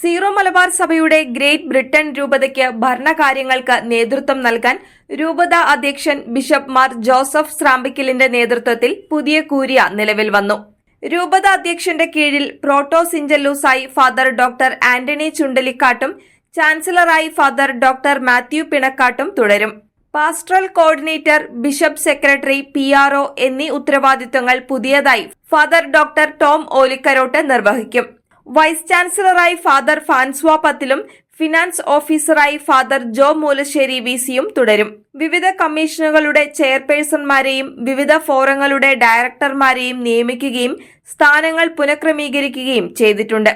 Zero Malabar സഭയുടെ great Britain രൂപതയ്ക്ക് ഭരണകാര്യങ്ങൾക്ക് നേതൃത്വം നൽകാൻ രൂപത അധ്യക്ഷൻ ബിഷപ്പ് മാർ ജോസഫ് സ്രാമ്പിക്കലിന്റെ നേതൃത്വത്തിൽ പുതിയ കൂരിയ നിലവിൽ വന്നു. രൂപത അധ്യക്ഷന്റെ കീഴിൽ പ്രോട്ടോ സിഞ്ചല്ലൂസായി ഫാദർ ഡോക്ടർ ആന്റണി ചുണ്ടലിക്കാട്ടും ചാൻസലറായി ഫാദർ ഡോക്ടർ മാത്യു പിണക്കാട്ടും തുടരും. Pastoral coordinator bishop secretary P R O എന്നീ ഉത്തരവാദിത്തങ്ങൾ പുതിയതായി ഫാദർ ഡോക്ടർ ടോം ഓലിക്കരോട്ട് നിർവഹിക്കും. വൈസ് ചാൻസലറായി ഫാദർ ഫാൻസ്വ പത്തിലും ഫിനാൻസ് ഓഫീസറായി ഫാദർ ജോ മൂലശ്ശേരി വി സിയും തുടരും. വിവിധ കമ്മീഷനുകളുടെ ചെയർപേഴ്സൺമാരെയും വിവിധ ഫോറങ്ങളുടെ ഡയറക്ടർമാരെയും നിയമിക്കുകയും സ്ഥാനങ്ങൾ പുനഃക്രമീകരിക്കുകയും ചെയ്തിട്ടുണ്ട്.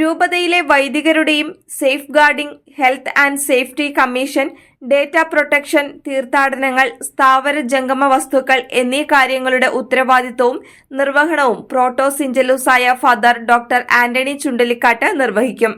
രൂപതയിലെ വൈദികരുടെയും safeguarding health and safety commission data protection തീർത്ഥാടനങ്ങൾ സ്ഥാവര ജംഗമ വസ്തുക്കൾ എന്നീ കാര്യങ്ങളുടെ ഉത്തരവാദിത്വവും നിർവഹണവും പ്രോട്ടോ സിഞ്ചലൂസായ ഫാദർ ഡോക്ടർ ആന്റണി ചുണ്ടലിക്കാട്ട് നിർവഹിക്കും.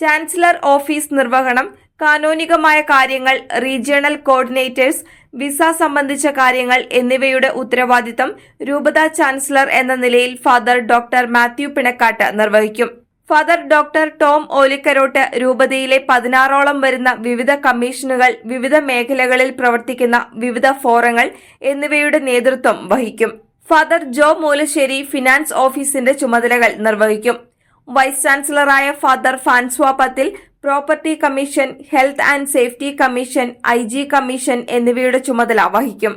ചാൻസലർ ഓഫീസ് നിർവഹണം കാനോനികമായ കാര്യങ്ങൾ റീജിയണൽ കോർഡിനേറ്റേഴ്സ് വിസ സംബന്ധിച്ച കാര്യങ്ങൾ എന്നിവയുടെ ഉത്തരവാദിത്തം രൂപത ചാൻസലർ എന്ന നിലയിൽ ഫാദർ ഡോക്ടർ മാത്യു പിണക്കാട്ട് നിർവഹിക്കും. ഫാദർ ഡോക്ടർ ടോം ഓലിക്കരോട്ട് രൂപതയിലെ പതിനാറോളം വരുന്ന വിവിധ കമ്മീഷനുകൾ വിവിധ മേഖലകളിൽ പ്രവർത്തിക്കുന്ന വിവിധ ഫോറങ്ങൾ എന്നിവയുടെ നേതൃത്വം വഹിക്കും. ഫാദർ ജോ മൂലശ്ശേരി ഫിനാൻസ് ഓഫീസിന്റെ ചുമതലകൾ നിർവഹിക്കും. Vice ചാൻസലറായ father Francois Pathil property commission health and safety commission I commission എന്നിവയുടെ ചുമതല വഹിക്കും.